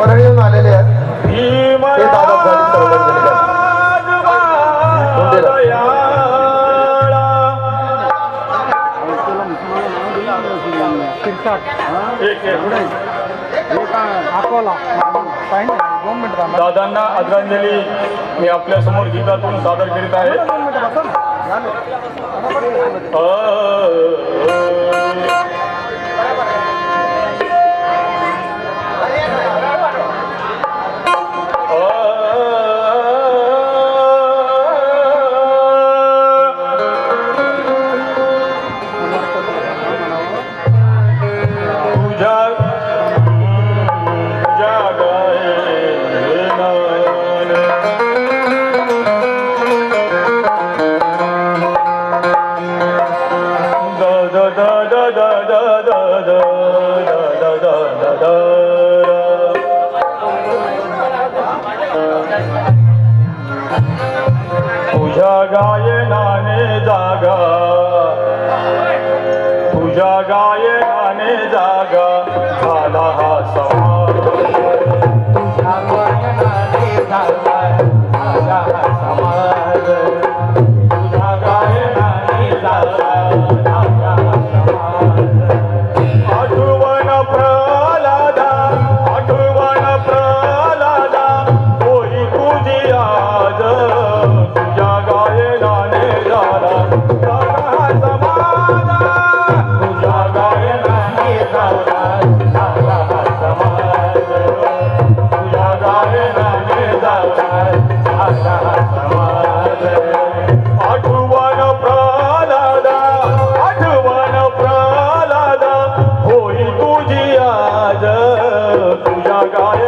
परळीहून आलेले आहेत. दादा दादांना आदरांजली. मी आपल्यासमोर गीतातून सादर करीत आहे. God. গায়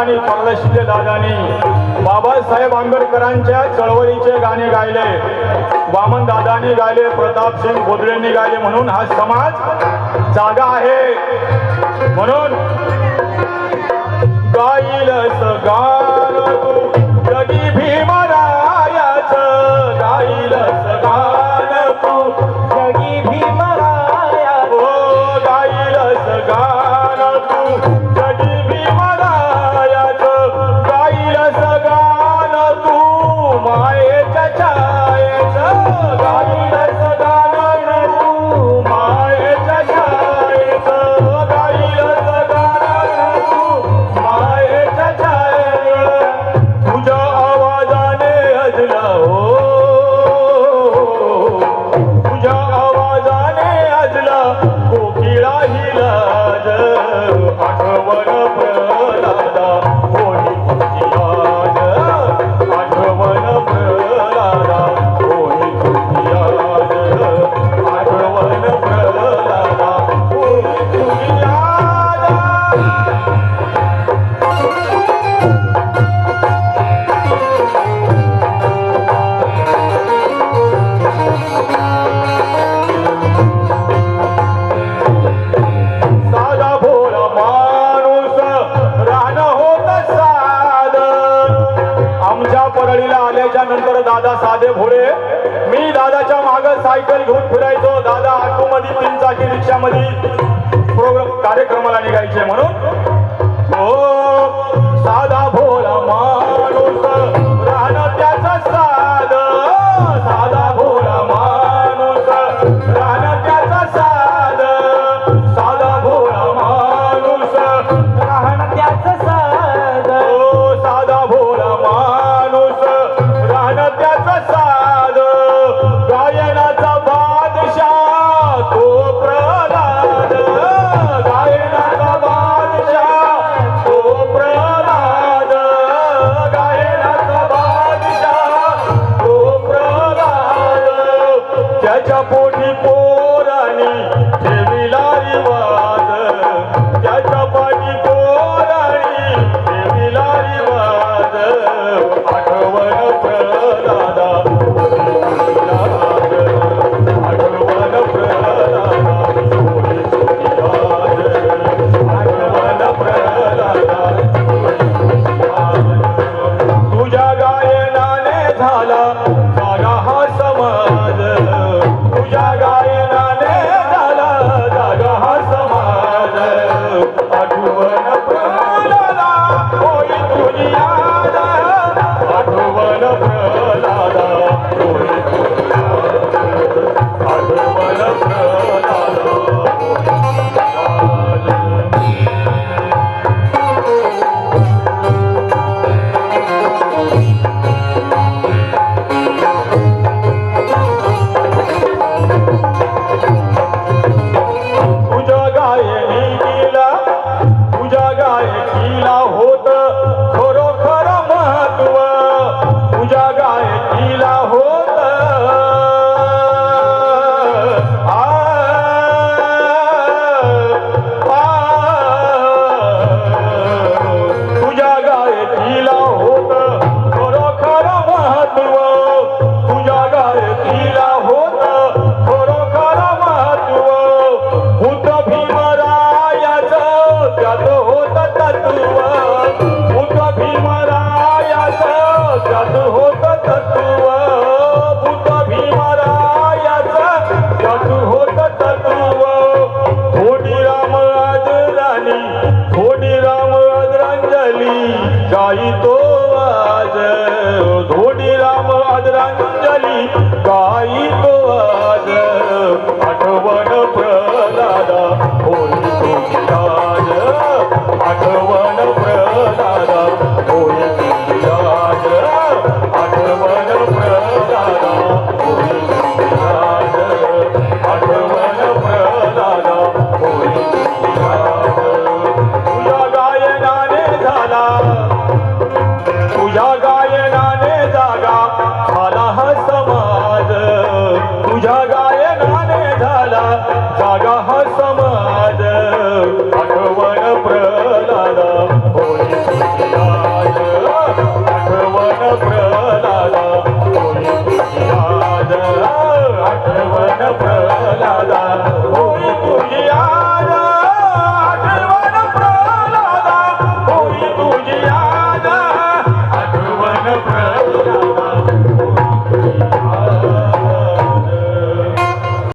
लाडाने पगलशीचे दादानी बाबासाहेब आंबेडकरांच्या चळवळीचे गाणे गायले. वामन दादानी गायले प्रताप सिंग बोधळेंनी गायले म्हणून हा समाज जागा आहे. म्हणून गाईल सगार भीमा गाडीला ठाकरे मी दादाच्या माग सायकल घेऊन फिरायचो. दादा ऑटो मध्ये तीन चाकी रिक्षा मध्ये प्रोग्राम कार्यक्रमाला निघायचे म्हणून. हो साधा भोला माणूस. Que é de amor जागा हा समा